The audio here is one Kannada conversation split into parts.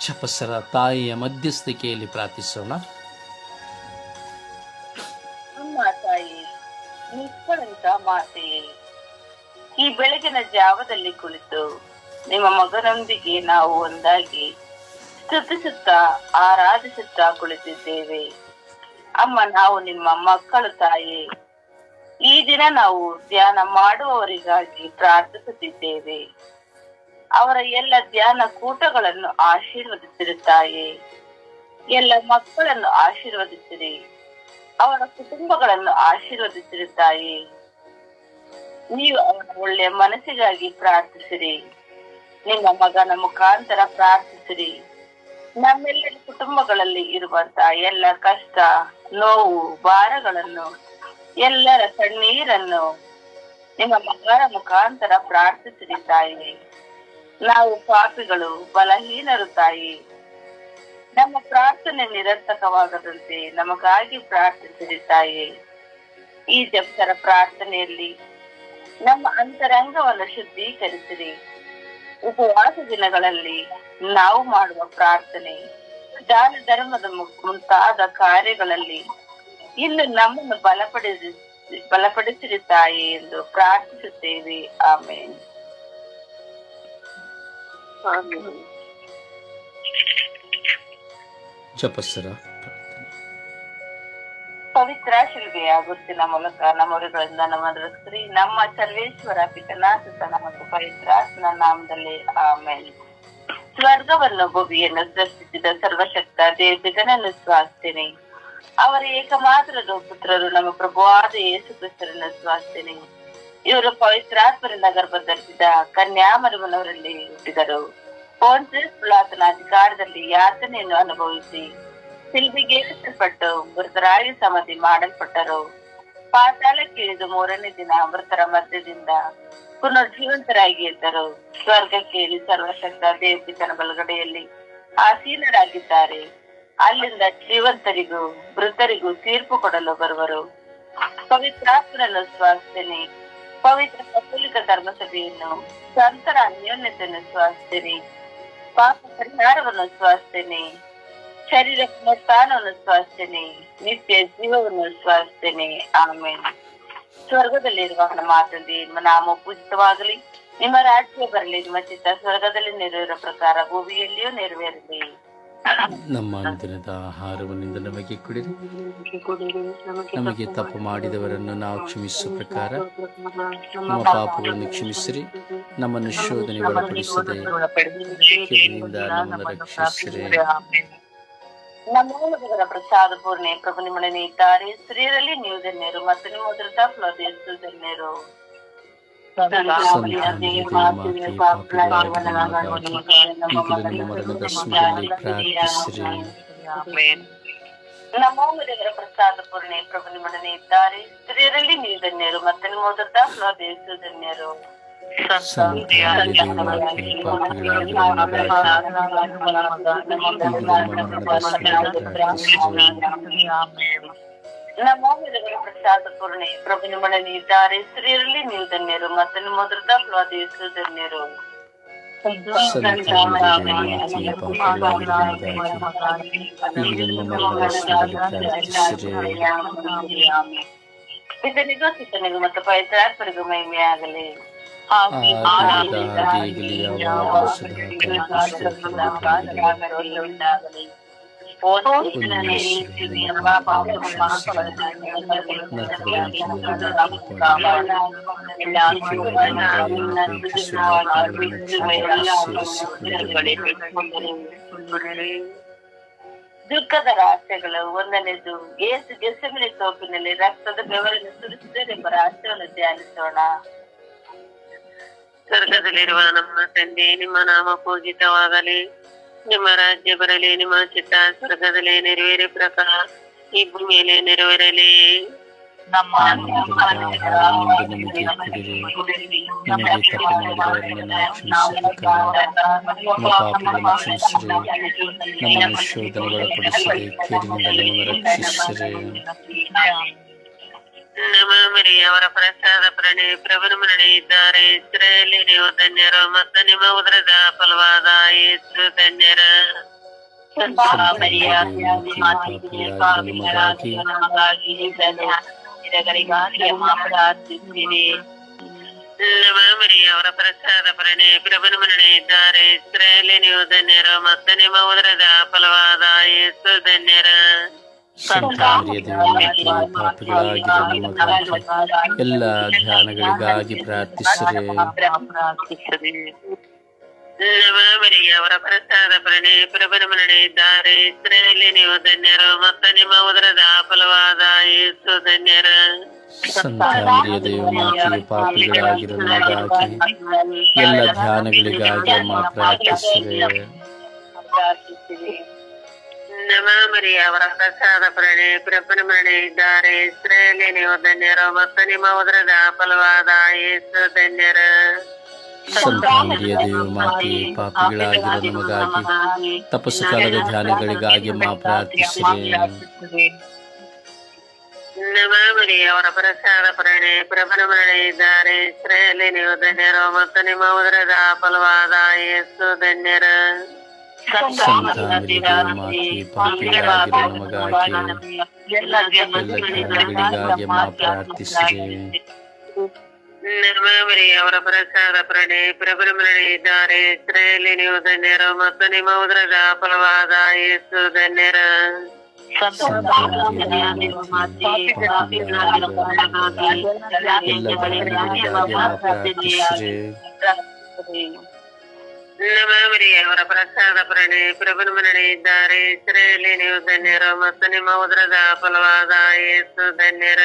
ಶಪಸ್ಸರ ತಾಯಿಯ ಮಧ್ಯಸ್ಥಿಕೆಯಲ್ಲಿ ಪ್ರಾರ್ಥಿಸೋಣ. ಅಮ್ಮ ತಾಯಿ ನಿಷ್ಕಳಂಕ ಮಾತೆಯೇ ಈ ಬೆಳಗಿನ ಜಾವದಲ್ಲಿ ಕುಳಿತು ನಿಮ್ಮ ಮಗನೊಂದಿಗೆ ನಾವು ಒಂದಾಗಿ ಸ್ತುತಿಸುತ್ತಾ ಆರಾಧಿಸುತ್ತಾ ಕುಳಿತಿದ್ದೇವೆ. ಅಮ್ಮ, ನಾವು ನಿಮ್ಮ ಮಕ್ಕಳು ತಾಯಿ. ಈ ದಿನ ನಾವು ಧ್ಯಾನ ಮಾಡುವವರಿಗಾಗಿ ಪ್ರಾರ್ಥಿಸುತ್ತಿದ್ದೇವೆ. ಅವರ ಎಲ್ಲ ಧ್ಯಾನ ಕೂಟಗಳನ್ನು ಆಶೀರ್ವದಿಸಿರುತ್ತಾಯೆ. ಎಲ್ಲ ಮಕ್ಕಳನ್ನು ಆಶೀರ್ವದಿಸಿರಿ. ಅವರ ಕುಟುಂಬಗಳನ್ನು ಆಶೀರ್ವದಿಸಿರುತ್ತಾಯಿ. ನೀವು ಅವರ ಒಳ್ಳೆಯ ಮನಸ್ಸಿಗಾಗಿ ಪ್ರಾರ್ಥಿಸಿರಿ. ನಿಮ್ಮ ಮಗನ ಮುಖಾಂತರ ಪ್ರಾರ್ಥಿಸಿರಿ. ನಮ್ಮೆಲ್ಲರ ಕುಟುಂಬಗಳಲ್ಲಿ ಇರುವಂತಹ ಎಲ್ಲ ಕಷ್ಟ, ನೋವು, ಭಾರಗಳನ್ನು, ಎಲ್ಲರ ಕಣ್ಣೀರನ್ನು ನಿಮ್ಮ ಮಗನ ಮುಖಾಂತರ ಪ್ರಾರ್ಥಿಸಿರಿ ತಾಯಿ. ನಾವು ಪಾಪಿಗಳು, ಬಲಹೀನರು ತಾಯಿ. ನಮ್ಮ ಪ್ರಾರ್ಥನೆ ನಿರರ್ಥಕವಾಗದಂತೆ ನಮಗಾಗಿ ಪ್ರಾರ್ಥಿಸಿರಿ ತಾಯಿ. ಈ ಜಪ್ತರ ಪ್ರಾರ್ಥನೆಯಲ್ಲಿ ನಮ್ಮ ಅಂತರಂಗವನ್ನು ಶುದ್ಧೀಕರಿಸಿರಿ. ಉಪವಾಸ ದಿನಗಳಲ್ಲಿ ನಾವು ಮಾಡುವ ಪ್ರಾರ್ಥನೆ, ದಾನ ಧರ್ಮದ ಮುಂತಾದ ಕಾರ್ಯಗಳಲ್ಲಿ ಇನ್ನು ನಮ್ಮನ್ನು ಬಲಪಡಿಸಿ, ಬಲಪಡಿಸಿರಿ ತಾಯಿ ಎಂದು ಪ್ರಾರ್ಥಿಸುತ್ತೇವೆ. ಆಮೇಲೆ ಜಪಸ್ಸರ ಪವಿತ್ರ ಶಿಲ್ಬೆಯ ಗುರುತಿನ ಮೂಲಕ ನಮ್ಮವರುಗಳಿಂದ ನಮ್ಮ ಸ್ತ್ರೀ ನಮ್ಮ ಸರ್ವೇಶ್ವರ ಪಿತನಾಥನ ಮತ್ತು ಪವಿತ್ರಾಸನ ನಾಮದಲ್ಲಿ ಆಮೇಲೆ ಸ್ವರ್ಗವನ್ನು ಭೂಮಿಯನ್ನು ಸೃಷ್ಟಿಸಿದ ಸರ್ವಶಕ್ತ ದೇವಿಗನನ್ನು ಸ್ವಾಸ್ತೇನೆ. ಅವರ ಏಕಮಾತ್ರದ ಪುತ್ರರು ನಮ್ಮ ಪ್ರಭುವಾದ ಯೇಸು ಕ್ರಿಸ್ತರನ್ನು ಸ್ವಾಸ್ತೇನೆ. ಇವರು ಪವಿತ್ರಾತ್ಮರಿಂದ ಗರ್ಭ ಧರಿಸಿದ ಕನ್ಯಾಮರವನವರಲ್ಲಿ ಹುಟ್ಟಿದರು. ಪೋನ್ಸಿಯಸ್ ಪುಲಾತನ ಅಧಿಕಾರದಲ್ಲಿ ಯಾತನೆಯನ್ನು ಅನುಭವಿಸಿ ಸಿಲ್ಬಿಗೆ ಏರಿಸಲ್ಪಟ್ಟು ಮೃತರಾಗಿ ಸಮಾಧಿ ಮಾಡಲ್ಪಟ್ಟರು. ಪಾತಾಳಕ್ಕೆ ಇಳಿದು ಮೂರನೇ ದಿನ ಮೃತರ ಮಧ್ಯದಿಂದ ಪುನರ್ಜೀವಂತರಾಗಿ ಎದ್ದರು. ಸ್ವರ್ಗಕ್ಕೆ ಇಳಿ ಸರ್ವಶಕ್ತ ದೇವಿತನ ಬಲಗಡೆಯಲ್ಲಿ ಆಸೀನರಾಗಿದ್ದಾರೆ. ಅಲ್ಲಿಂದ ಜೀವಂತರಿಗೂ ಮೃತರಿಗೂ ತೀರ್ಪು ಕೊಡಲು ಬರುವರು. ಪವಿತ್ರಾತ್ಮರನ್ನು ಸ್ವಾಸ್ತೇನೆ. ಪವಿತ್ರ ಕಥೋಲಿಕ ಧರ್ಮಸಭೆಯನ್ನು ಸಂತರ ಅನ್ಯೋನ್ಯತೆಯನ್ನು ಸ್ವಾಸ್ತೇನೆ ಪಾಪ ಪರಿಹಾರವನ್ನು ಸ್ವಾಸ್ತೇನೆ ಶರೀರ ಸ್ಥಾನವನ್ನು ಸ್ವಾಸ್ತೇನೆ ನಿತ್ಯ ಜೀವವನ್ನು ಸ್ವಾಸ್ತೇನೆ ಆಮೇಲೆ ಸ್ವರ್ಗದಲ್ಲಿರುವ ನಮ್ಮ ತಂದೆ ನಿಮ್ಮ ನಾಮ ಪೂಜಿತವಾಗಲಿ ನಿಮ್ಮ ರಾಜ್ಯ ಬರಲಿ ನಿಮ್ಮ ಚಿತ್ತ ಸ್ವರ್ಗದಲ್ಲಿ ನೆರವೇರೋ ಪ್ರಕಾರ ಭೂಮಿಯಲ್ಲಿಯೂ ನೆರವೇರಲಿ ನಮ್ಮ ಅನುದಿನದ ಆಹಾರವನ್ನಿಂದ ನಮಗೆ ಕುಡಿರಿ. ನಮಗೆ ತಪ್ಪು ಮಾಡಿದವರನ್ನು ನಾವು ಕ್ಷಮಿಸುವ ಪ್ರಕಾರ ನಮ್ಮ ಪಾಪಗಳನ್ನು ಕ್ಷಮಿಸಿರಿ. ನಮ್ಮನ್ನು ಶೋಧನೆ ಒಳಪಡಿಸದೆ ನಮ್ಮನ್ನು ರಕ್ಷಿಸಿರಿ. ಪ್ರಸಾದ ಪೂರ್ಣೆ. ಪ್ರಭು ನಿಮ್ಮೊಡನೆ ಇದ್ದಾರೆ. ಸ್ತ್ರೀಯರಲ್ಲಿ ನೀವು ಧನ್ಯರು ಮತ್ತು ನಿಮ್ಮ ಉದರತ ಫಲದೇಶು ಧನ್ಯರು. ಈಗಲೂ ಮರಣದ ಸಮಯದಲ್ಲಿ ಪ್ರಾರ್ಥಿಸಿರಿ ನಮೋ ದೇವರ ಪ್ರಸಾದ ಪೂರ್ಣೆ ಪ್ರಭು ನಿಮ್ಮೊಡನೆ ಇದ್ದಾರೆ ಸ್ತ್ರೀಯರಲ್ಲಿ ನೀವು ಧನ್ಯರು ಮತ್ತು ನಿಮ್ಮ ಉದರತ ಫಲದೇಶು ಧನ್ಯರು ಸಂತಾನದಲ್ಲಿ ದೇವರಾಗಿ ಪಾಪಿಗಳಾಗಿ ನಮೋ ದೇವರ ಪ್ರಸಾದ ಪೂರ್ಣೆ ಪ್ರಭು ನಿಮ್ಮೊಡನೆ ಇದ್ದಾರೆ ಸ್ತ್ರೀಯರಲ್ಲಿ ನೀವು ಧನ್ಯರು ಮತ್ತು ನಿಮ್ಮ ಉದರತ ಫಲದೇಶು ಧನ್ಯರು ಇದನಿಗೂ ಸಿತನಿಗೂ ಮತ್ತು ಪವಿತ್ರಾತ್ಮರಿಗೂ ಮಹಿಮೆ ಆಗಲಿ ದುಃಖದ ರಹಸ್ಯಗಳು ಒಂದನೇದು ಏಸು ಗೆಸಮಿನ ಸೋಪಿನಲ್ಲಿ ರಕ್ತದ ಬೆವರನ್ನು ಸುರಿಸಿದರೆಂಬ ರಹಸ್ಯವನ್ನು ಧ್ಯಾನಿಸೋಣ ಸ್ವರ್ಗದಲ್ಲಿರುವ ನಮ್ಮ ತಂದೆ ನಿಮ್ಮ ನಾಮ ಪೂಜಿತವಾಗಲಿ ನಿಮ್ಮ ರಾಜ್ಯ ಬರಲಿ ನಿಮ್ಮ ಚಿತ್ತ ಸ್ವರ್ಗದಲ್ಲಿ ನೆರವೇರಿ ಪ್ರಕಾರ ಈ ಭೂಮಿಯಲ್ಲಿ ನೆರವೇರಲಿ ನಮ್ಮ ನಮಗೆ ಕೊಡಿರಿ ನಮಗೆ ತಪ್ಪು ಮಾಡಿದವರನ್ನು ನಾವು ಕ್ಷಮಿಸುವ ಪ್ರಕಾರ ನಮ್ಮ ಪಾಪಗಳನ್ನು ಕ್ಷಮಿಸಿರಿ ನಮ್ಮನ್ನು ಶೋಧನೆ ನಮ್ಮ ಮರಿಯವರ ಪ್ರಸಾದ ಪ್ರಣಿ ಪ್ರಭುನ ಮರಣೆ ಇದ್ದಾರೆ ಇಸ್ರಾಯೇಲಿ ನೀವು ಧನ್ಯರು ಮತ್ತು ನಿಮ್ಮ ಉದರದ ಫಲವಾದ ಯೇಸು ಧನ್ಯರ ನಮ್ಮ ಮರಿಯ ಅವರ ಪ್ರಸಾದ ಪ್ರಣೆ ಪ್ರಭುನ ಮರಣೆ ಇದ್ದಾರೆ ಇಸ್ರಾಯೇಲಿ ನೀವು ಧನ್ಯರು ಮತ್ತು ನಿಮ್ಮ ಉದರದ ಫಲವಾದ ಯೇಸು ಧನ್ಯರ ಸಂತಾರಿಯ ದೇವಮಾತೆ ಪಾಪಿಗಳಾಗಿರೋ ನಮಗಾಗಿ ಎಲ್ಲ ಧ್ಯಾನಗಳಿಗಾಗಿ ಪ್ರಾರ್ಥಿಸಿರಿ. ಅವರ ಪ್ರಸಾದ ಪ್ರಣೆ ಪ್ರಭುನ ಮರಣೆ ಇದ್ದಾರೆ. ಇಸ್ರಾಯೇಲಿ ನೀವು ಧನ್ಯರು ಮತ್ತು ನಿಮ್ಮ ಉದರದ ಫಲವಾದ ಯೇಸು ಧನ್ಯರ. ಸಂತಾರಿಯ ದೇವಮಾತೆ ಪಾಪಿಗಳಾಗಿರೋ ನಮಗಾಗಿ ಎಲ್ಲ ಧ್ಯಾನಗಳಿಗಾಗಿ ಅಮ್ಮ ಪ್ರಾರ್ಥಿಸಿರಿ. ನಮ್ಮ ಮರಿಯ ಅವರ ಪ್ರಸಾದ ಪ್ರಣೆ ಪ್ರಭುನ ಮರಣೆ ಇದ್ದಾರೆ ಇಸ್ರಾಯೇಲಿ ನೀವು ಧನ್ಯರು ಮತ್ತು ನಿಮ್ಮ ಉದರದ ಫಲವಾದ ಯೇಸು ಧನ್ಯರ ಸಂತಾರಿಯ ದೇವಮಾತೆ ಪಾಪಿಗಳಾಗಿರೋ ನಮಗಾಗಿ ತಪಸ್ಸು ಕಾಲದ ಧ್ಯಾನಗಳಿಗಾಗಿ ಅಮ್ಮ ಪ್ರಾರ್ಥಿಸಿರಿ ನಮ್ಮ ಮರಿಯ ಅವರ ಪ್ರಸಾದ ಪ್ರಣೆ ಪ್ರಭುನ ಮರಣೆ ಇದ್ದಾರೆ ಇಸ್ರಾಯೇಲಿ ನೀವು ಧನ್ಯರು ಮತ್ತು ನಿಮ್ಮ ಉದರದ ಫಲವಾದ ಯೇಸು ಧನ್ಯರ ಸಂತಾರಿಯ ದೇವಮಾತೆ ಪಾಪಿಗಳಾಗಿರೋ ನಮಗಾಗಿ ಎಲ್ಲ ಧ್ಯಾನಗಳಿಗಾಗಿ ಅಮ್ಮ ಪ್ರಾರ್ಥಿಸಿರಿ ನಮ್ಮ ಮರಿಯ ಅವರ ಪ್ರಸಾದ ಪ್ರಣೆ ಪ್ರಭುನ ಮರಣೆ ಇದ್ದಾರೆ ಇಸ್ರಾಯೇಲಿ ನೀವು ಧನ್ಯರು ಮತ್ತು ನಿಮ್ಮ ಉದರದ ಫಲವಾದ ಯೇಸು ಧನ್ಯರ ಸಂತಾರಿಯ ದೇವಮಾತೆ ಪಾಪಿಗಳಾಗಿರೋ ನಮಗಾಗಿ ಎಲ್ಲ ಧ್ಯಾನಗಳಿಗಾಗಿ ಅಮ್ಮ ಪ್ರಾರ್ಥಿಸಿರಿ ನಮ್ಮ ಮರಿಯ ಅವರ ಪ್ರಸಾದ ಪ್ರಣಿ ಪ್ರಭುನ ಮರಣೆ ಇದ್ದಾರೆ. ಇಸ್ರಾಯೇಲಿ ನೀವು ಧನ್ಯರು ಮತ್ತು ನಿಮ್ಮ ಉದರದ ಫಲವಾದ ಯೇಸು ಧನ್ಯರ.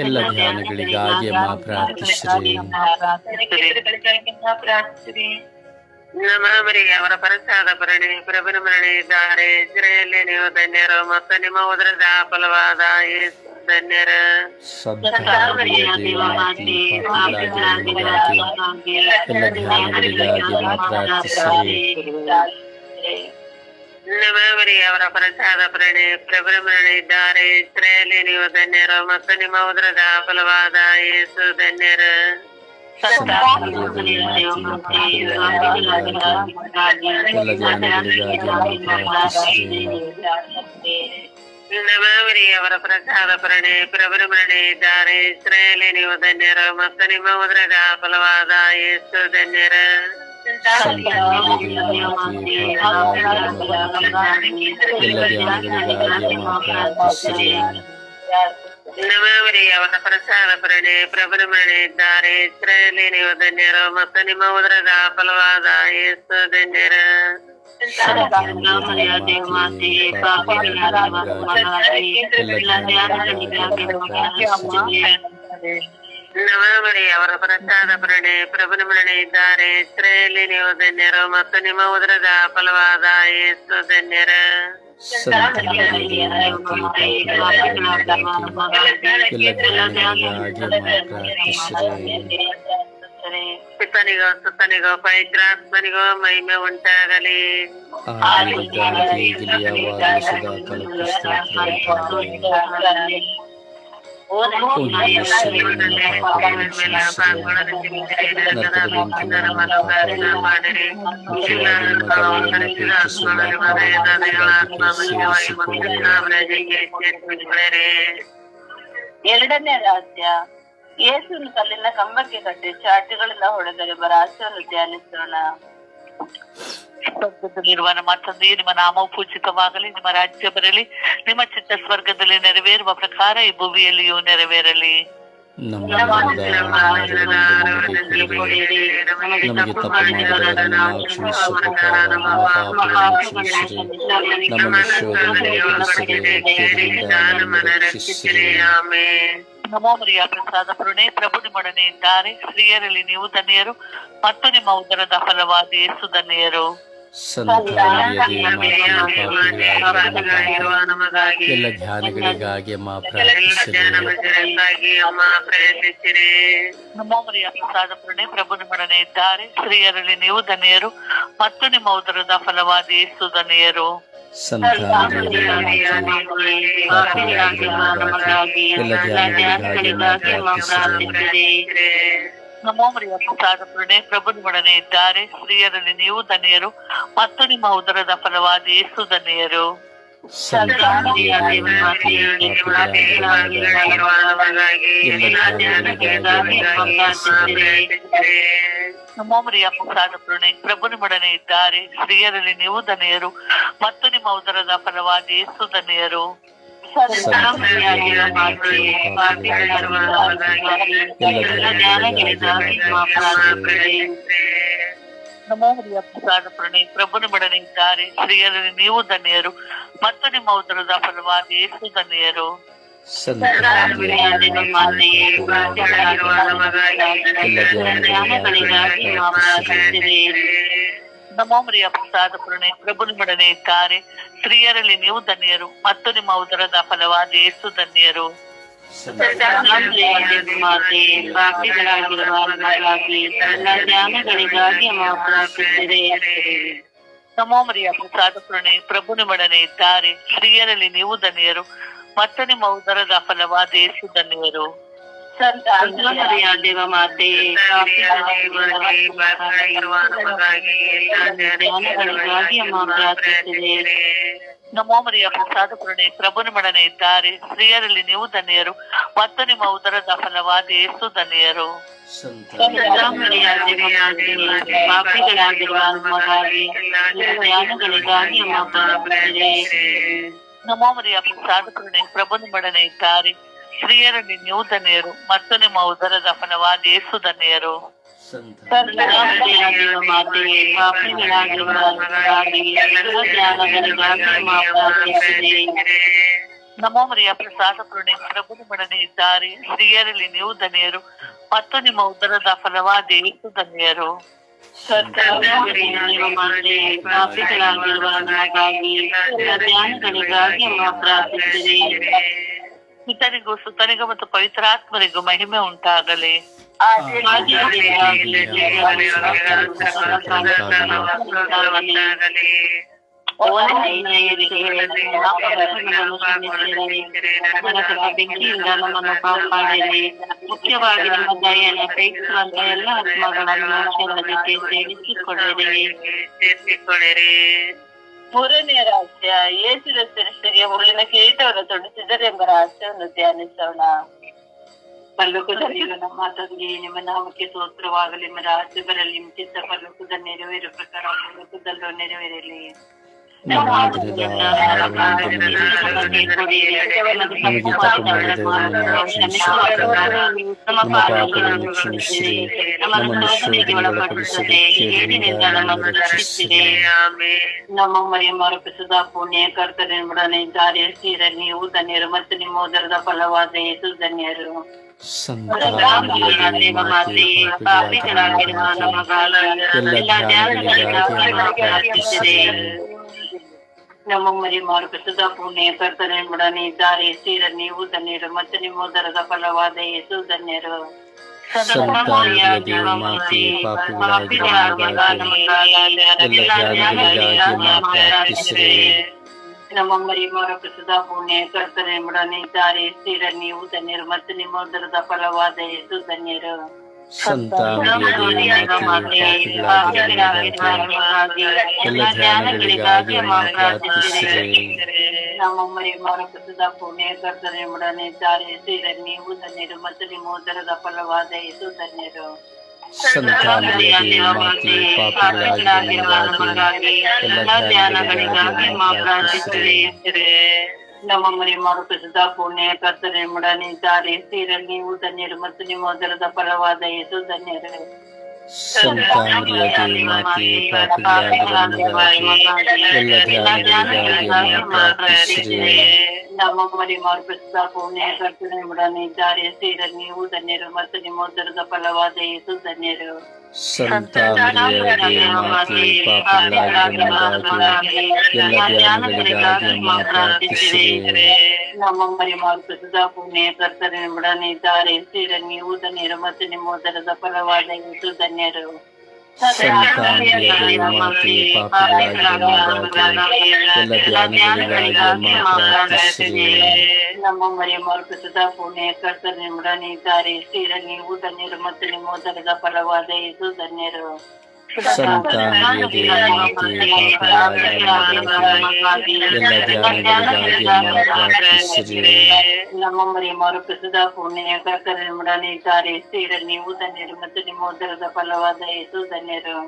ಎಲ್ಲ ಧ್ಯಾನಗಳಿಗಾಗಿ ಅಮ್ಮ ಪ್ರಾರ್ಥಿಸಿರಿ ನಮ್ಮ ಅವರ ಪ್ರಸಾದ ಪ್ರಣಿ ಪ್ರಭುನ ಮರಣೆ ಇದ್ದಾರೆ. ಇಸ್ರಾಯೇಲಿ ನೀವು ಧನ್ಯರು ಮತ್ತು ನಿಮ್ಮ ಉದರದ ಫಲವಾದ ಯೇಸು ಧನ್ಯರ ಸಂತಾರಿಯ ದೇವಮಾತೆ ಪಾಪಿಗಳಾಗಿರೋ ನಮಗಾಗಿ ಎಲ್ಲ ಧ್ಯಾನಗಳಿಗಾಗಿ ಅಮ್ಮ ಪ್ರಾರ್ಥಿಸಿರಿ ನಮ್ಮ ಮರಿಯ ಅವರ ಪ್ರಸಾದ ಪ್ರಣೆ ಪ್ರಭುನ ಮರಣೆ ಇದ್ದಾರೆ ಇಸ್ರಾಯೇಲಿ ನೀವು ಧನ್ಯರು ಮತ್ತು ನಿಮ್ಮ ಉದರದ ಫಲವಾದ ಯೇಸು ಧನ್ಯರ ಸಂತಾರಿಯ ದೇವಮಾತೆ ಪಾಪಿಗಳಾಗಿರೋ ಎಲ್ಲ ಧ್ಯಾನಗಳಿಗಾಗಿ ಅಮ್ಮ ಪ್ರಾರ್ಥಿಸಿರಿ ನಮ್ಮ ಮರಿಯ ಅವರ ಪ್ರಸಾದ ಪ್ರಣೆ ಪ್ರಭುನ ಮರಣೆ ಇದ್ದಾರೆ ಇಸ್ರಾಯೇಲಿ ನೀವು ಧನ್ಯರು ಮತ್ತು ನಿಮ್ಮ ಉದರದ ಫಲವಾದ ಯೇಸು ಧನ್ಯರ ಸಂತಾರಿಯ ದೇವಮಾತೆ ಪಾಪಿಗಳಾಗಿರೋ ಎಲ್ಲ ಧ್ಯಾನಗಳಿಗಾಗಿ ಅಮ್ಮ ಪ್ರಾರ್ಥಿಸಿರಿ ನಮ್ಮ ಮರಿಯ ಅವರ ಪ್ರಸಾದ ಪ್ರಣೆ ಪ್ರಭುನ ಮರಣೆ ಇದ್ದಾರೆ ಇಸ್ರಾಯೇಲಿ ನೀವು ಧನ್ಯರು ಮತ್ತು ನಿಮ್ಮ ಉದರದ ಫಲವಾದ ಯೇಸು ಧನ್ಯರ ಸಂತಾರಿಯ ಮರಿಯ ಅವರ ಪ್ರಸಾದ ಪ್ರಣೆ ಪ್ರಭುನ ಮರಣೆ ಇದ್ದಾರೆ. ಇಸ್ರಾಯೇಲಿ ನೀವು ಧನ್ಯರು ಮತ್ತು ನಿಮ್ಮ ಉದರದ ಫಲವಾದ ಯೇಸು ಧನ್ಯರ. ಪಿತನಿಗೋ ಸುತ್ತನಿಗೋ, ಪವಿತ್ರಾತ್ಮನಿಗೋ, ಮಹಿಮೆ ಉಂಟಾಗಲಿ. ಕಾಲಕ್ಕೂ ಎರಡನೇ ರಹಸ್ಯ ಯೇಸುವಿನ ಕಲ್ಲಿನ ಕಂಬಕ್ಕೆ ಕಟ್ಟಿ ಚಾಟಿಗಳಿಂದ ಹೊಡೆದರೆ ರಹಸ್ಯವನ್ನು ಧ್ಯಾನಿಸೋಣ. ಸ್ವರ್ಗದಲ್ಲಿರುವ ನಮ್ಮ ತಂದೆಯೇ ನಿಮ್ಮ ನಾಮವು ಪೂಜಿತವಾಗಲಿ, ನಿಮ್ಮ ರಾಜ್ಯ ಬರಲಿ, ನಿಮ್ಮ ಚಿತ್ತ ಸ್ವರ್ಗದಲ್ಲಿ ನೆರವೇರುವ ಪ್ರಕಾರ ಈ ಭೂಮಿಯಲ್ಲಿಯೂ ನೆರವೇರಲಿ. ನಮಗೆ ನಮೋ ಮರಿಯ ಪ್ರಸಾದ ಪುರುಣೆ ಪ್ರಭು ನಿಮ್ಮೊಡನೆ ಇದ್ದಾರೆ. ಸ್ತ್ರೀಯರಲ್ಲಿ ನೀವು ಧನ್ಯರು ಮತ್ತು ನಿಮ್ಮ ಉದರದ ಫಲವಾದ ಯೇಸು ಧನ್ಯರು. ನಮಗಾಗಿ ಎಲ್ಲ ಧ್ಯಾನಗಳಿಗಾಗಿ ಅಮ್ಮ ಪ್ರಾರ್ಥಿಸಿರಿ ನಮ್ಮೊಬ್ಬರಿಯ ಪ್ರಯತ್ನಿಸಿರಿ ನಮೋ ಮರಿಯ ಪ್ರಸಾದ ಪುರುಣೆ ಪ್ರಭು ನಿಮ್ಮೊಡನೆ ಇದ್ದಾರೆ. ಸ್ತ್ರೀಯರಲ್ಲಿ ನೀವು ಧನಿಯರು. ಮತ್ತು ನಿಮ್ಮ ಉದರದ ಫಲವಾದ ಯೇಸು ಧನ್ಯರು. ಎಲ್ಲ ಧ್ಯಾನಗಳಿಗಾಗಿ ಅಮ್ಮ ಪ್ರಾರ್ಥಿಸಿರಿ ನಮೋ ಮರಿಯ ಪ್ರಸಾದ ಪೂರ್ಣೆ ಪ್ರಭು ನಿಮ್ಮೊಡನೆ ಇದ್ದಾರೆ. ಸ್ತ್ರೀಯರಲ್ಲಿ ನೀವು ಧನ್ಯರು. ಮತ್ತು ನಿಮ್ಮ ಉದರದ ಫಲವಾದ ಯೇಸು ಧನ್ಯರು. ಸಂತ ಮರಿಯ ಮಾತೆಯೇ, ಪಾಪಿಗಳಾಗಿರುವಾಗಲಾಗಿ ಎಲ್ಲ ಜ್ಞಾನಗಳಿಗಾಗಿ ಪ್ರಾರ್ಥಿಸಿರಿ. ನಮೋ ಮರಿಯ ಪ್ರಸಾದ ಪೂರ್ಣೆ ಪ್ರಭು ನಿಮ್ಮೊಡನೆ ಇದ್ದಾರೆ. ಸ್ತ್ರೀಯರಲ್ಲಿ ನೀವು ಧನ್ಯರು. ಮತ್ತು ನಿಮ್ಮ ಉದರದ ಫಲವಾದ ಯೇಸು ಧನ್ಯರು. ನಮೋ ಪ್ರಸಾದ ಪ್ರಭುನ ನಿಮ್ಮೊಡನೆ ಇದ್ದಾರೆ. ಸ್ತ್ರೀಯರಲ್ಲಿ ನೀವು ಧನ್ಯರು. ಮತ್ತು ನಿಮ್ಮ ಉದರದ ಫಲವಾದ ಯೇಸು ಧನ್ಯರು. ಮಾತೆಯೇ, ನಮೋ ಮರಿಯ ಪ್ರಸಾದ ಪುರಣೆ ಪ್ರಭು ನಿಮ್ಮೊಡನೆ ಇದ್ದಾರೆ ಸ್ತ್ರೀಯರಲ್ಲಿ ನೀವು ಧನ್ಯರು, ಮತ್ತು ನಿಮ್ಮ ಉದರದ ಫಲವಾದ ಏಸು ಧನ್ಯರು. ಪ್ರಾರ್ಥಿಸಿರಿ. ನಮೋ ಮರಿಯ ಪ್ರಸಾದ ಪುರಣೆ ಪ್ರಭು ನಿಮ್ಮೊಡನೆ ಇದ್ದಾರೆ ಸ್ತ್ರೀಯರಲ್ಲಿ ನೀವು ಧನ್ಯರು, ಮತ್ತು ನಿಮ್ಮ ಉದರದ ಫಲವಾದ ಏಸು ಧನ್ಯರು. ಸಂತ ಮರಿಯ ದೇವ ಮಾತೆಯೇ, ಜ್ಞಾನಗಳಿಗಾಗಿ ಪ್ರಾರ್ಥಿಸಿರಿ. ನಮೋ ಮರಿಯ ಪ್ರಸಾದ ಪುರಣೆ ಪ್ರಭು ನಿಮ್ಮೊಡನೆ ಇದ್ದಾರೆ ಸ್ತ್ರೀಯರಲ್ಲಿ ನೀವು ಧನ್ಯರು ಮತ್ತು ನಿಮ್ಮ ಉದರದ ಫಲವಾದ ಏಸು ಧನ್ಯರು ಪಾಪಿಗಳಾಗಿರುವ ನಮಗಾಗಿ ಜ್ಞಾನಗಳಿಗಾಗಿ ಪ್ರಾರ್ಥಿಸಿರಿ. ನಮೋ ಮರಿಯ ಪ್ರಸಾದ ಪುರಣೆ ಪ್ರಭು ನಿಮ್ಮೊಡನೆ ಇದ್ದಾರೆ ಸ್ತ್ರೀಯರಲ್ಲಿ ನೀವು ಧನ್ಯರು ಮತ್ತು ನಿಮ್ಮ ಉದರದ ಫಲವಾದ ಯೇಸು ಧನ್ಯರು. ನಮೋ ಮರಿಯ ಪ್ರಸಾದ ಪೂರ್ಣೆ ಪ್ರಭು ನಿಮ್ಮೊಡನೆ ಇದ್ದಾರೆ. ಸ್ತ್ರೀಯರಲ್ಲಿ ನೀವು ಧನ್ಯರು ಮತ್ತು ನಿಮ್ಮ ಉದರದ ಫಲವಾದ ಯೇಸು ಧನ್ಯರು. ಸಂತ. ಮರಿಯ ಪಿತನಿಗೂ ಸುತನಿಗೂ ಮತ್ತು ಪವಿತ್ರಾತ್ಮರಿಗೂ ಮಹಿಮೆ ಉಂಟಾಗಲಿ. ಬೆಂಕಿಯಿಂದ ನಮ್ಮನ್ನು ಕಾಪಾಡಲಿ ಮುಖ್ಯವಾಗಿ ನಮ್ಮ ದಯೆಯನ್ನು ಅಪೇಕ್ಷಿಸುವಂತ ಎಲ್ಲ ಆತ್ಮಗಳನ್ನು ಸೇರಿಸಿಕೊಳ್ಳಿರಿ ಸೇರಿಸಿಕೊಳ್ಳಿರಿ ಮೂರನೇ ರಾಜ್ಯ ಯೇಸುರ ಶಿರಸ್ಸಿಗೆ ಮುಳ್ಳಿನ ಕಿರೀಟವನ್ನು ತೊಡಿಸಿದರೆ ಎಂಬ ರಹಸ್ಯವನ್ನು ಧ್ಯಾನಿಸೋಣ. ಪಲ್ಲುಕುದಲ್ಲಿರುವ ನಮ್ಮ ತಂದೆ ನಿಮ್ಮ ನಾಮಕ್ಕೆ ಸ್ತೋತ್ರವಾಗಲಿ. ನಿಮ್ಮ ರಾಜ್ಯ ಬರಲಿ ನಿಮ್ಮ ಚಿತ್ತ ಪಲ್ಲುಕುದ ನೆರವೇರು ಪ್ರಕಾರ ಪಲ್ಲುಕುದಲ್ಲೂ ನೆರವೇರಲಿ. ನಮಗೆ ನಮಗೆ ತಪ್ಪು ಮಾಡಿದವರನ್ನು ಕ್ಷಮಿಸಿರಿ. ನಮ್ಮ ಪಾಪಗಳನ್ನು ಕ್ಷಮಿಸಿರಿ ನಮ್ಮನ್ನು ಶೋಧನೆಗೆ ಒಳಪಡಿಸದೆ ಕೇಡಿನಿಂದ ನಮ್ಮನ್ನು ರಕ್ಷಿಸಿರಿ ನಮ್ಮ ಮರಿಯ ಮರುಪಿಸಿದ ಪುಣ್ಯ ಕರ್ತನೆಂಬುಡನೆ ದಾರಿಯ ಸೀರ ನೀವು ಧನ್ಯರು ಮತ್ತು ನಿಮ್ಮ ಉದರದ ಫಲವಾದ ಯೇಸು ಧನ್ಯರು ಎಲ್ಲ ಜ್ಞಾನಗಳಿಗಾಗಿ ಪ್ರಾರ್ಥಿಸಿರಿ ನಮ್ಮ ಮರಿ ಮಾರ್ಪಿಸಿದ ಪುಣ್ಯ ಕರ್ತನೆಂಬುಡನೆ ದಾರಿಯ ಸ್ಥಿರ ನೀವು ಧನ್ಯರು ಮತ್ತು ನಿಮ್ಮ ಉದರದ ಫಲವಾದ ಯೇಸು ಧನ್ಯರು ಸಂತ ಮರಿಯ ಮಾತೆ ಪಾಪಿಗಳಾಗಿರುವ ನಮಗಾಗಿ ಎಲ್ಲ ಜ್ಞಾನಗಳಿಗಾಗಿ ಪ್ರಾರ್ಥಿಸಿರಿ ನಮ್ಮ ಮರಿ ಮಾರ್ಪಿಸಿದ ಪುಣ್ಯ ಕರ್ತನೆಂಬುಡನೆ ದಾರಿಯ ಸ್ಥಿರ ನೀವು ಧನ್ಯರು ಮತ್ತು ನಿಮ್ಮ ಉದರದ ಫಲವಾದ ಯೇಸು ಧನ್ಯರು ಸಂತ ಮರಿಯ ಮಾತೆ ಪಾಪಿಗಳಾಗಿರುವ ನಮಗಾಗಿ ಎಲ್ಲ ಜ್ಞಾನಗಳಿಗಾಗಿ ಪ್ರಾರ್ಥಿಸಿರಿ ನಮ್ಮ ಮರಿ ಮಾರಕಸದ ಪುಣ್ಯ ಕರ್ತನೆಂಬುಡನೆ ದಾರಿಯ ಸ್ಥಿರ ನೀವು ಧನ್ಯರು ಮತ್ತು ನಿಮ್ಮ ಉದರದ ಫಲವಾದ ಯೇಸು ಧನ್ಯರು. ಸಂತ ಮರಿಯ ಮಾತೆ ಪಾಪಿಗಳಾಗಿರುವ ನಮಗಾಗಿ ಎಲ್ಲ ಜ್ಞಾನಗಳಿಗಾಗಿ ಪ್ರಾರ್ಥಿಸಿರಿ ನಮ್ಮ ಮರಿ ಮಾರುಕಸದ ಪುಣ್ಯ ಕರ್ತನೆಂಬುಡನೆ ದಾರಿಯ ಸ್ಥಿರ ನೀವು ಧನ್ಯರು ಮತ್ತು ನಿಮ್ಮ ಉದರದ ಫಲವಾದ ಯೇಸು ಧನ್ಯರು ಸಂತ ಮರಿಯ ಮಾತೆ ಪಾಪಿಗಳಾಗಿರುವ ನಮಗಾಗಿ ಎಲ್ಲ ಜ್ಞಾನಗಳಿಗಾಗಿ ಪ್ರಾರ್ಥಿಸಿರಿ ನಮ್ಮ ಮರಿ ಮಾರ್ಪಿಸಿದ ಪುಣ್ಯ ಕರ್ತನೆಂಬುಡನೆ ದಾರಿಯ ಸ್ಥಿರ ನೀವು ಧನ್ಯರು ಮತ್ತು ನಿಮ್ಮ ಉದರದ ಫಲವಾದ ಯೇಸು ಧನ್ಯರು ಸಂತ ಮರಿಯ ಮಾತೆ ಪಾಪಿಗಳಾಗಿರುವ ನಮಗಾಗಿ ಎಲ್ಲ ಜ್ಞಾನಗಳಿಗಾಗಿ ಪ್ರಾರ್ಥಿಸಿರಿ ನಮ್ಮ ಮರಿ ಮಾರ್ಪಿಸಿದ ಪುಣ್ಯ ಕರ್ತನೆಂಬುಡನೆ ದಾರಿಯ ಸ್ಥಿರ ನೀವು ಧನ್ಯರು ಮತ್ತು ನಿಮ್ಮ ಉದರದ ಫಲವಾದ ಯೇಸು ಧನ್ಯರು ಸಂತಾಂದ್ರಿಯರೇ ಮಾತೆ ಪಾಪಿಗಳಾಗಿರೋ ನಮಗಾಗಿ ಎಲ್ಲ ಧ್ಯಾನಗಳಿಗಾಗಿ ಅಮ್ಮ ಪ್ರಾರ್ಥಿಸಿರಿ ನಮ್ಮ ಮರಿ ಮಾರ್ಪಿಸದ ಪುಣ್ಯ ಕರ್ತನೆ ನಿಮ್ಮೊಡನೆ ಇದ್ದಾರೆ ಸ್ತ್ರೀರ ನೀವು ಧನ್ಯರು ಮತ್ತು ನಿಮ್ಮ ಉದರದ ಫಲವಾದ ಇದು ಧನ್ಯರು ಸಂತಾಂದ್ರಿಯರೇ ಮಾತೆ ಪಾಪಿಗಳಾಗಿರೋ ನಮಗಾಗಿ ಎಲ್ಲ ಧ್ಯಾನಗಳಿಗಾಗಿ ಅಮ್ಮ ಪ್ರಾರ್ಥಿಸಿರಿ ನಮ್ಮ ಮರಿ ಮಾರುಪಿಸದ ಪುಣ್ಯ ಕರ್ತನೆ ನಿಮ್ಮೊಡನೆ ಇದ್ದಾರೆ ಸ್ತ್ರೀರ ನೀವು ಧನ್ಯರು ಮತ್ತು ನಿಮ್ಮ ಉದರದ ಫಲವಾದ ಇದು ಧನ್ಯರು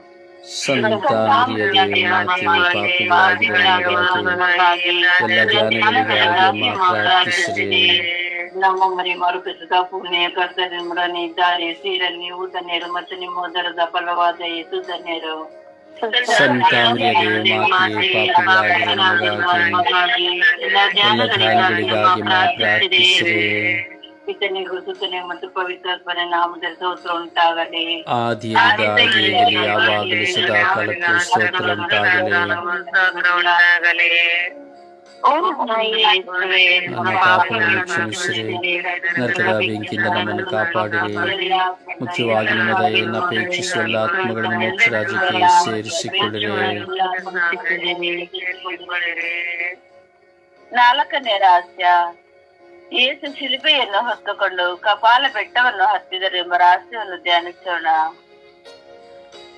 ಸಂತಾಂದ್ರಿಯರೇ ಮಾತೆ ಪಾಪಿಗಳಾಗಿರೋ ನಮಗಾಗಿ ಎಲ್ಲ ಧ್ಯಾನಗಳಿಗಾಗಿ ಅಮ್ಮ ಪ್ರಾರ್ಥಿಸಿರಿ ನಮ್ಮ ಮರಿ ಮಾರುಪಿಸದ ಪುಣ್ಯ ಕರ್ತನೆ ನಿಮ್ಮೊಡನೆ ಇದ್ದಾರೆ. ಸ್ತ್ರೀರ ನೀವು ಧನ್ಯರು ಮತ್ತು ನಿಮ್ಮ ಉದರದ ಫಲವಾದ ಯೇಸು ಧನ್ಯರು. ಪಿತನಿಗೂ ಸುತನೆ ಮತ್ತು ಪವಿತ್ರಾತ್ಮನ ನಾಮದ ಸ್ತೋತ್ರ ಉಂಟಾಗಲಿ. ಆದಿಯದಾಗಿ ಈಗಲೇ ಯಾವಾಗಲೂ ಸದಾ ಕಾಲಕ್ಕೂ ಸ್ತೋತ್ರ ಉಂಟಾಗಲಿ. ಕ್ಷಮಿಸಿರಿ. ನರಕದ ಬೆಂಕಿಯಿಂದ ನಮ್ಮನ್ನು ಕಾಪಾಡಿರಿ. ಮುಖ್ಯವಾಗಿ ನಿಮ್ಮ ದಯೆಯನ್ನು ಅಪೇಕ್ಷಿಸುವ ಎಲ್ಲ ಆತ್ಮಗಳನ್ನು ಮೋಕ್ಷ ರಾಜ್ಯಕ್ಕೆ ಸೇರಿಸಿಕೊಳ್ಳಿರಿ. ನಾಲ್ಕನೇ ರಹಸ್ಯ. ಯೇಸು ಶಿಲ್ಪೆಯನ್ನು ಹೊತ್ತುಕೊಂಡು ಕಪಾಲ ಬೆಟ್ಟವನ್ನು ಹತ್ತಿದರು ಎಂಬ ರಹಸ್ಯವನ್ನು ಧ್ಯಾನಿಸೋಣ.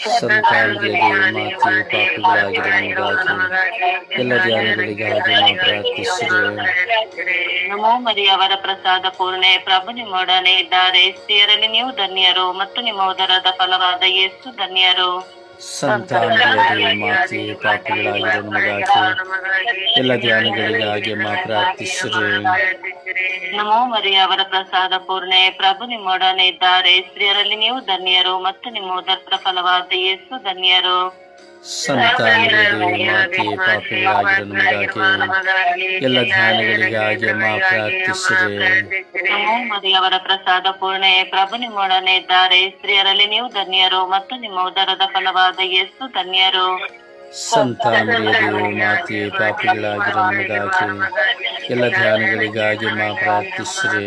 ಸಂತಾನದಲ್ಲಿ ಮಾತೆ ಪಾಪಿಗಳಾಗಿರೋ ನಮಗಾಗಿ ಎಲ್ಲ ಧ್ಯಾನಗಳಿಗಾಗಿ ಅಮ್ಮ ಪ್ರಾರ್ಥಿಸಿರಿ ನಮೋ ಮರಿಯ ಅವರ ಪ್ರಸಾದ ಪೂರ್ಣೆ. ಪ್ರಭು ನಿಮ್ಮೊಡನೆ ಇದ್ದಾರೆ. ಸ್ತ್ರೀಯರಲ್ಲಿ ನೀವು ಧನ್ಯರು ಮತ್ತು ನಿಮ್ಮ ಉದರದ ಫಲವಾದ ಯೇಸು ಧನ್ಯರು. ಸಂತಾನದಲ್ಲಿ ಮಾತೆ ಪಾಪಿಗಳಾಗಿರೋ ನಮಗಾಗಿ ಎಲ್ಲ ಧ್ಯಾನಗಳಿಗಾಗಿ ಮಾತ್ರ ಪ್ರಾರ್ಥಿಸಿರಿ ನಮೋ ಮರಿಯ ಅವರ ಪ್ರಸಾದ ಪೂರ್ಣೆ, ಪ್ರಭು ನಿಮ್ಮೊಡನೆ ಇದ್ದಾರೆ. ಸ್ತ್ರೀಯರಲ್ಲಿ ನೀವು ಧನ್ಯರು, ಮತ್ತು ನಿಮ್ಮ ಉದರದ ಫಲವಾದ ಯೇಸು ಧನ್ಯರು. ಸಂತಾನದಲ್ಲಿ ಮಾತೆ ಪಾಪಿಗಳಾಗಿರೋ ನಮಗಾಗಿ ಎಲ್ಲ ಧ್ಯಾನಗಳಿಗಾಗಿ ಅಮ್ಮ ಪ್ರಾರ್ಥಿಸಿದೆ ನಮೋ ಮರಿಯ ಅವರ ಪ್ರಸಾದ ಪೂರ್ಣೆ ಪ್ರಭು ನಿಮ್ಮೊಡನೆ ಇದ್ದಾರೆ ಸ್ತ್ರೀಯರಲ್ಲಿ ನೀವು ಧನ್ಯರು ಮತ್ತು ನಿಮ್ಮ ಉದರದ ಫಲವಾದ ಎಷ್ಟು ಧನ್ಯರು. ಸಂತಾನದಲ್ಲಿ ಮಾತೆ ಪಾಪಿಗಳಾಗಿರೋ ನಮಗಾಗಿ ಎಲ್ಲ ಧ್ಯಾನಗಳಿಗಾಗಿ ಮಾ ಪ್ರಾರ್ಥಿಸಿರಿ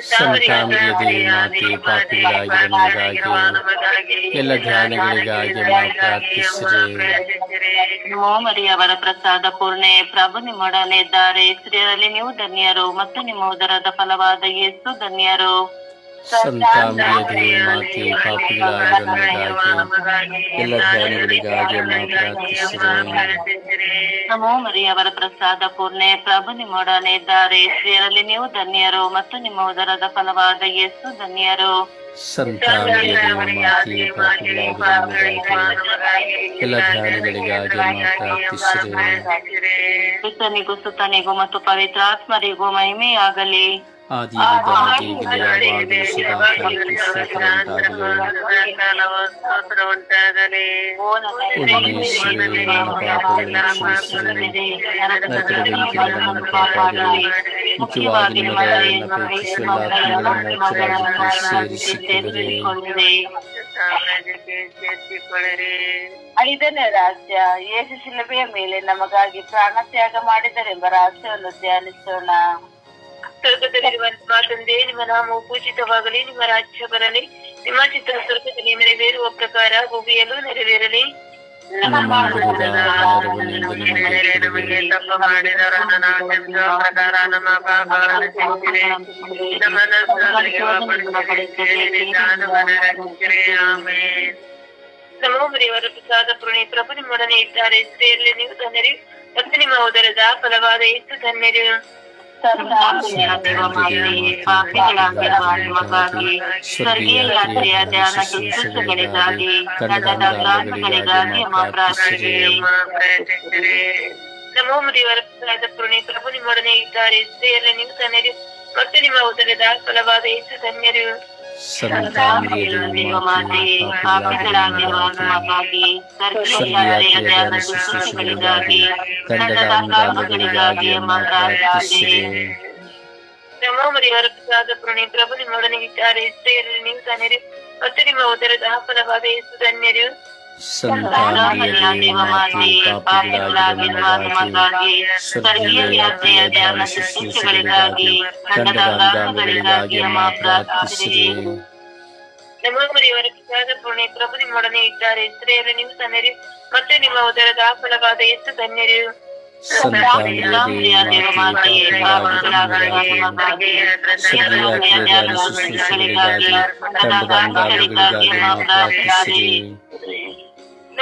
ಸಂತಾನದಲ್ಲಿ ಮಾತೆ ಪಾಪಿಗಳಾಗಿರೋ ನಮಗಾಗಿ ಎಲ್ಲ ಧ್ಯಾನಗಳಿಗಾಗಿ ಪ್ರಾರ್ಥಿಸಿರಿ. ಅವರ ಪ್ರಸಾದ ಪೂರ್ಣೆ ಪ್ರಭು ನಿಮ್ಮೊಡನೆ ಇದ್ದಾರೆ. ಸ್ತ್ರೀಯರಲ್ಲಿ ನೀವು ಧನ್ಯರು ಮತ್ತು ನಿಮ್ಮ ಉದರದ ಫಲವಾದ ಯೇಸು ಧನ್ಯರು. ಪಾಪಿಗಳಾಗಿರೋ ನಮಗಾಗಿ ಎಲ್ಲ ಧ್ಯಾನಗಳಿಗಾಗಿ ಅಮ್ಮ ಪ್ರಾರ್ಥಿಸಿರಿ ನಮೋ ಮರಿಯ ಅವರ ಪ್ರಸಾದ ಪೂರ್ಣೆ. ಪ್ರಭು ನಿಮ್ಮೊಡನೆ ಇದ್ದಾರೆ ಸ್ತ್ರೀಯರಲ್ಲಿ ನೀವು ಧನ್ಯರು ಮತ್ತು ನಿಮ್ಮ ಉದರದ ಫಲವಾದ ಯೇಸು ಧನ್ಯರು. ಸಂತಾನದಲ್ಲಿ ಸುತ್ತನಿಗೂ ಪಾಪಿಗಳಾಗಿರೋ ನಮಗಾಗಿ ಎಲ್ಲ ಧ್ಯಾನಗಳಿಗಾಗಿ ಅಮ್ಮ ಪ್ರಾರ್ಥಿಸಿರಿ ಪಿತನಿಗೂ ಸುತನಿಗೂ ಮತ್ತು ಪವಿತ್ರಾತ್ಮರಿಗೂ ಮಹಿಮೆಯಾಗಲಿ. ಮುಖ್ಯವಾಗಿ ಐದನೇ ರಹಸ್ಯ ಯೇಸು ಶಿಲುಬೆಯ ಮೇಲೆ ನಮಗಾಗಿ ಪ್ರಾಣ ತ್ಯಾಗ ಮಾಡಿದರೆಂಬ ರಾಜ್ಯವನ್ನು ಧ್ಯಾನಿಸೋಣ. ಸ್ವರ್ಗದಲ್ಲಿರುವ ನಿಮ್ಮ ತಂದೆ ನಿಮ್ಮ ನಾಮವು ಪೂಜಿತವಾಗಲಿ ನಿಮ್ಮ ರಾಜ್ಯ ಬರಲಿ ನಿಮ್ಮ ಚಿತ್ತ ಸ್ವರ್ಗದಲ್ಲಿ ನೆರವೇರುವ ಪ್ರಕಾರ ಭೂಮಿಯಲ್ಲೂ ನೆರವೇರಲಿ ನಮ್ಮ ಹೃದಯದ ಆಹಾರವನ್ನು ಇಂದು ನಮಗೆ ನಮಗೆ ತಪ್ಪು ಮಾಡಿದವರನ್ನು ನಾವು ಕ್ಷಮಿಸುವ ಪ್ರಕಾರ ನಮ್ಮ ಪಾಪಗಳನ್ನು ಕ್ಷಮಿಸಿರಿ ನಮ್ಮನ್ನು ಶೋಧನೆಗೆ ಒಳಪಡಿಸಿರಿ ಜ್ಞಾನವನ್ನು ರಕ್ಷಿಸಿರಿ ಆಮೆನ್ ನಮೋ ಮರಿಯವರ ಪ್ರಸಾದ ಪುರಣಿ ಪ್ರಭು ನಿಮ್ಮೊಡನೆ ಇದ್ದಾರೆ ಸ್ತ್ರೀಯರಲ್ಲಿ ನೀವು ಧನ್ಯರು ಮತ್ತು ನಿಮ್ಮ ಉದರದ ಫಲವಾದ ಎಷ್ಟು ಧನ್ಯರು ಸ್ವರ್ಗೀಯ ಯಾತ್ರೆಯ ಧ್ಯಾನ ಶುಶ್ರೂಷೆಗಳಿಗಾಗಿ ಪ್ರಸಾದ ಪುರಣಿ ಪ್ರಭು ನಿಮ್ಮೊಡನೆ ಇದ್ದಾರೆ ಸ್ತ್ರೀಯರಲ್ಲಿ ನೀವು ಮತ್ತು ನಿಮ್ಮ ಉದರದ ಫಲವಾದ ಹೆಚ್ಚು ಧನ್ಯರು ಸಂತ ದೇವ ಮಾತೆ ಪಾಪಿಗಳಾಗಿರುವ ನಮಗಾಗಿ ಸ್ವರ್ಗೀಯ ಯಾತ್ರೆಯ ಧ್ಯಾನ ಶುಶ್ರೂಷೆಗಳಿಗಾಗಿ ಗಂಡದ ಕಾರಣಗಳಿಗಾಗಿ ನಮ್ಮ ಪ್ರಾರ್ಥಿಸಿರಿ ನಮೋ ಮರಿಯವರ ಪ್ರಸಾದ ಪುರಣಿ ಪ್ರಭು ನಿಮ್ಮೊಡನೆ ವಿಚಾರ ಎಷ್ಟೇ ಇರಲಿ ನೀವು ಧನ್ಯರು ಮತ್ತು ನಿಮ್ಮ ಉದರದ ಫಲವಾದ ಎಷ್ಟು ಧನ್ಯರು ಸಂತ ದೇವ ಮಾತೆ ಪಾಪಿಗಳಾಗಿರುವ ನಮಗಾಗಿ ಸ್ವರ್ಗೀಯ ಯಾತ್ರೆಯ ಧ್ಯಾನ ಶುಶ್ರೂಷೆಗಳಿಗಾಗಿ ಗಂಡದ ಕಾರಣಗಳಿಗಾಗಿ ನಮ್ಮ ಪ್ರಾರ್ಥಿಸಿರಿ ನಮೋ ಮರಿಯವರ ಪ್ರಸಾದ ಪುರಣಿ ಪ್ರಭು ನಿಮ್ಮೊಡನೆ ಇದ್ದಾರೆ ಸ್ತ್ರೀಯರಲ್ಲಿ ನೀವು ಧನ್ಯರು ಮತ್ತು ನಿಮ್ಮ ಉದರದ ಫಲವಾದ ಎಷ್ಟು ಧನ್ಯರು ಸಂತ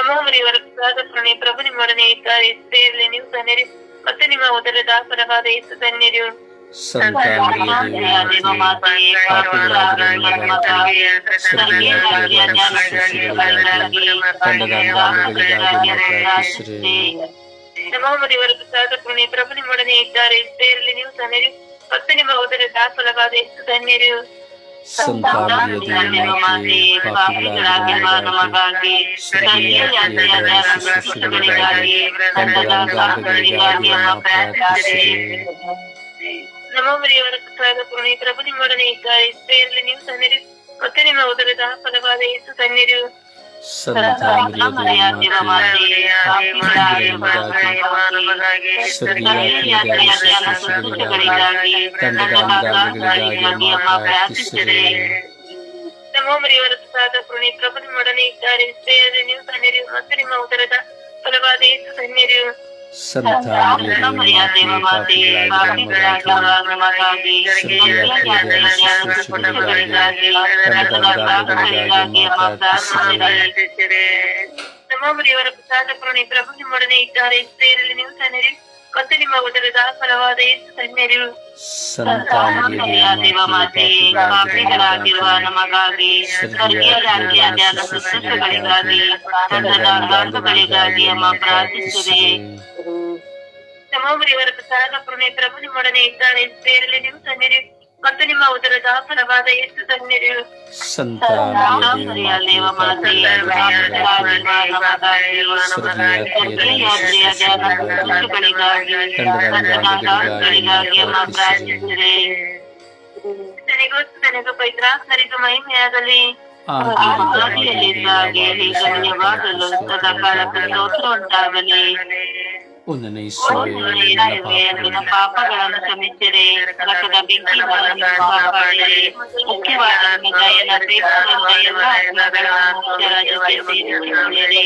ದೇವ ಮಾತೆ ಪಾಪಿಗಳಾಗಿರುವ ನಮಗಾಗಿ ಸ್ವರ್ಗೀಯ ಯಾತ್ರೆಯ ಧ್ಯಾನ ಶುಶ್ರೂಷೆಗಳಿಗಾಗಿ ಗಂಡದ ಕಾರಣಗಳಿಗಾಗಿ ನಮ್ಮ ಪ್ರಾರ್ಥಿಸಿರಿ ನಮೋ ಮರಿಯವರ ಪ್ರಸಾದ ಪುರಣಿ ಪ್ರಭು ನಿಮ್ಮೊಡನೆ ಇದ್ದಾರೆ. ಸ್ತ್ರೀಯರಲ್ಲಿ ನೀವು ಧನ್ಯರು ಮತ್ತು ನಿಮ್ಮ ಉದರದ ಫಲವಾದ ಎಷ್ಟು ಧನ್ಯರು ಸಂತ ದೇವ ಮಾತೆ ಪಾಪಿಗಳಾಗಿರುವ ನಮಗಾಗಿ ಸ್ವರ್ಗೀಯ ಯಾತ್ರೆಯ ಧ್ಯಾನ ಶುಶ್ರೂಷೆಗಳಿಗಾಗಿ ಗಂಡದ ಕಾರಣಗಳಿಗಾಗಿ ನಮ್ಮ ಪ್ರಾರ್ಥಿಸಿರಿ ನಮೋ ಮರಿಯವರ ಪ್ರಸಾದ ಪುರಣಿ ಪ್ರಭು ನಿಮ್ಮೊಡನೆ ಇದ್ದಾರೆ. ಸ್ತ್ರೀಯರಲ್ಲಿ ನೀವು ಧನ್ಯರು ಮತ್ತು ನಿಮ್ಮ ಉದರದ ಫಲವಾದ ಎಷ್ಟು ಧನ್ಯರು ಸಂತ ದೇವ ಮಾತೆ ಪಾಪಿಗಳಾಗಿರುವ ನಮಗಾಗಿ ಸ್ವರ್ಗೀಯ ಯಾತ್ರೆಯ ಧ್ಯಾನ ಶುಶ್ರೂಷೆಗಳಿಗಾಗಿ ಗಂಡದ ಕಾರಣಗಳಿಗಾಗಿ ನಮ್ಮ ಪ್ರಾರ್ಥಿಸಿರಿ ನಮೋ ಮರಿಯವರ ಪ್ರಸಾದ ಪುರಣಿ ಪ್ರಭು ನಿಮ್ಮೊಡನೆ ಇದ್ದಾರೆ ಸ್ತ್ರೀಯರಲ್ಲಿ ನೀವು ಧನ್ಯರು ಮತ್ತು ನಿಮ್ಮ ಉದರದ ಫಲವಾದ ಎಷ್ಟು ಧನ್ಯರು ಸಂತ ದೇವ ಮಾತೆ ಪಾಪಿಗಳಾಗಿರುವ ನಮಗಾಗಿ ಸ್ವರ್ಗೀಯ ಯಾತ್ರೆಯ ಧ್ಯಾನ ಶುಶ್ರೂಷೆಗಳಿಗಾಗಿ ಗಂಡದ ಕಾರಣಗಳಿಗಾಗಿ ನಮ್ಮ ಪ್ರಾರ್ಥಿಸಿರಿ ನಮೋ ಮರಿಯವರ ಪ್ರಸಾದ ಪುರಣಿ ಪ್ರಭು ನಿಮ್ಮೊಡನೆ ಇದ್ದಾರೆ ನೀವು ಧನ್ಯರು ಮತ್ತು ನಿಮ್ಮ ಉದರದ ಫಲವಾದ ಎಷ್ಟು ಧನ್ಯರು ಸಂತ ದೇವ ಮಾತೆ ಪಾಪಿಗಳಾಗಿರುವ ನಮಗಾಗಿ ಸ್ವರ್ಗೀಯ ಯಾತ್ರೆಯ ಧ್ಯಾನ ಶುಶ್ರೂಷೆಗಳಿಗಾಗಿ ಗಂಡದ ಕಾರಣಗಳಿಗಾಗಿ ನಮ್ಮ ಪ್ರಾರ್ಥಿಸಿರಿ ನಮೋ ಮರಿಯವರ ಪ್ರಸಾದ ಪುರಣಿ ಪ್ರಭು ನಿಮ್ಮೊಡನೆ ಇದ್ದಾರೆ ಸ್ತ್ರೀಯರಲ್ಲಿ ನೀವು ಧನ್ಯರು ಮತ್ತು ನಿಮ್ಮ ಉದರದ ಫಲವಾದ ದೇವ ಮಾತೆ ಪಾಪಿಗಳಾಗಿರುವ ನಮಗಾಗಿ ಸ್ವರ್ಗೀಯ ರಾಜ್ಯ ಧ್ಯಾನ ಶುಶ್ರೂಷೆಗಳಿಗಾಗಿ ಗಂಡದ ಅಮ್ಮ ಪ್ರಾರ್ಥಿಸಿದೆ ಪ್ರಾರ್ಥಿಸಿರಿ ನಮೋ ಮರಿಯವರ ಪ್ರಸಾದ ಪ್ರಭು ನಿಮ್ಮೊಡನೆ ಇದ್ದಾರೆ ಸ್ತ್ರೀಯರಲ್ಲಿ ನೀವು ಧನ್ಯರು ಮತ್ತು ನಿಮ್ಮ ಉದರದ ಫಲವಾದ ಎಷ್ಟು ಧನ್ಯರು ಸಂತ ದೇವ ಮಾತೆ ನನಗೂ ಮಹಿಮೆಯಾಗಲಿ ಆದಿಯಲ್ಲಿದ್ದ ಹಾಗೆ ಸದಾ ಕಾಲಕ್ಕೆ ಸ್ತೋತ್ರ ಉಂಟಾಗಲಿ ಒಂದನೇ ನನ್ನ ಪಾಪಗಳನ್ನು ಕ್ಷಮಿಸಿರಿ ನರಕದ ಬೆಂಕಿಗಳನ್ನು ಕಾಪಾಡಿರಿ ಮುಖ್ಯವಾದ ಅಪೇಕ್ಷಿಸುವಂತ ಎಲ್ಲ ಸೇರಿಸಿಕೊಳ್ಳಿರಿ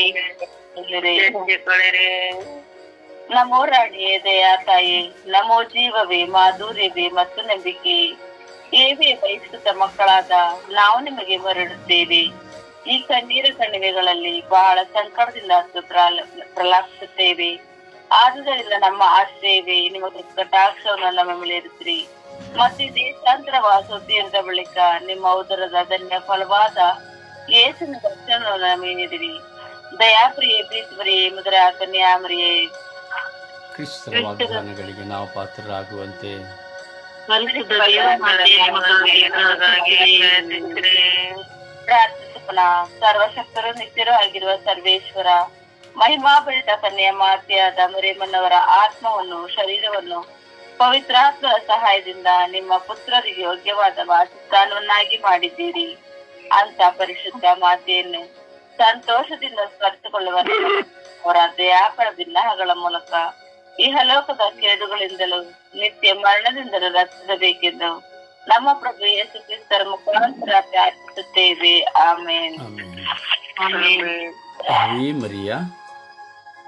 ನಮೋ ರಾಣಿಯೇ ದಯಾ ತಾಯಿ ನಮೋ ಜೀವವೇ ಮಾಧುರ್ಯವೇ ಮತ್ತು ನಂಬಿಕೆ. ಏವೇ ಬಯಸುತ್ತ ಮಕ್ಕಳಾದ ನಾವು ನಿಮಗೆ ಮರಡುತ್ತೇವೆ ಈ ಕಣ್ಣೀರ ಕಣಿವೆಗಳಲ್ಲಿ ಬಹಳ ಸಂಕಟದಿಂದ ಪ್ರಲ- ಪ್ರಲಾಪಿಸುತ್ತೇವೆ. ಆದುದರಿಂದ ನಮ್ಮ ಆಶ್ರಯವೇ ನಿಮ್ಮ ಕಟಾಕ್ಷವನ್ನು ನಮ್ಮ ಮೇಲೆ ಇರುತ್ತೀರಿ ಮತ್ತೆ ದೇಶಾಂತರ ದೇಶಾಂತರವಾಸ ತೀರದ ಬಳಿಕ ನಿಮ್ಮ ಉದರದ ಧನ್ಯ ಫಲವಾದ ಏಸಿನ ದರ್ಶನವನ್ನು ನಮಗೆ ನೀಡಿರಿ. ದಯಾಪ್ರಿಯೆ ಪ್ರೀತಿಪ್ರಿಯೇ ಮುದರ ಕನ್ಯಾಮರಿಯೇ. ಕ್ರಿಸ್ತರ ವಾಗ್ದಾನಗಳಿಗೆ ನಾವು ಪಾತ್ರರಾಗುವಂತೆ. ಪ್ರಾರ್ಥಿಸೋಣ. ಸರ್ವಶಕ್ತರು ನಿತ್ಯರು ಆಗಿರುವ ಸರ್ವೇಶ್ವರ. ಮಹಿಮಾಭರಿತ ಕನ್ಯೆಯ ಮಾತೆಯಾದ ಮರೇಮನ್ನವರ ಆತ್ಮವನ್ನು ಶರೀರವನ್ನು ಪವಿತ್ರಾತ್ಮರ ಸಹಾಯದಿಂದ ನಿಮ್ಮ ಪುತ್ರರಿಗೆ ಯೋಗ್ಯವಾದ ವಾಸಸ್ಥಾನವನ್ನಾಗಿ ಮಾಡಿದ್ದೀರಿ ಅಂತ ಪರಿಶುದ್ಧ ಮಾತೆಯನ್ನು ಸಂತೋಷದಿಂದ ಸ್ಮರಿಸಿಕೊಳ್ಳುವ ಅವರ ದಯಾಪರ ಭಿನ್ನಹಗಳ ಮೂಲಕ ಇಹಲೋಕದ ಕೇಡುಗಳಿಂದಲೂ ನಿತ್ಯ ಮರಣದಿಂದಲೂ ರಕ್ಷಿಸಬೇಕೆಂದು ನಮ್ಮ ಪ್ರಭು ಯೇಸು ಕ್ರಿಸ್ತರ ಮುಖಾಂತರ ಪ್ರಾರ್ಥಿಸುತ್ತೇವೆ. ಆಮೇಲೆ ಆಮೆನ್.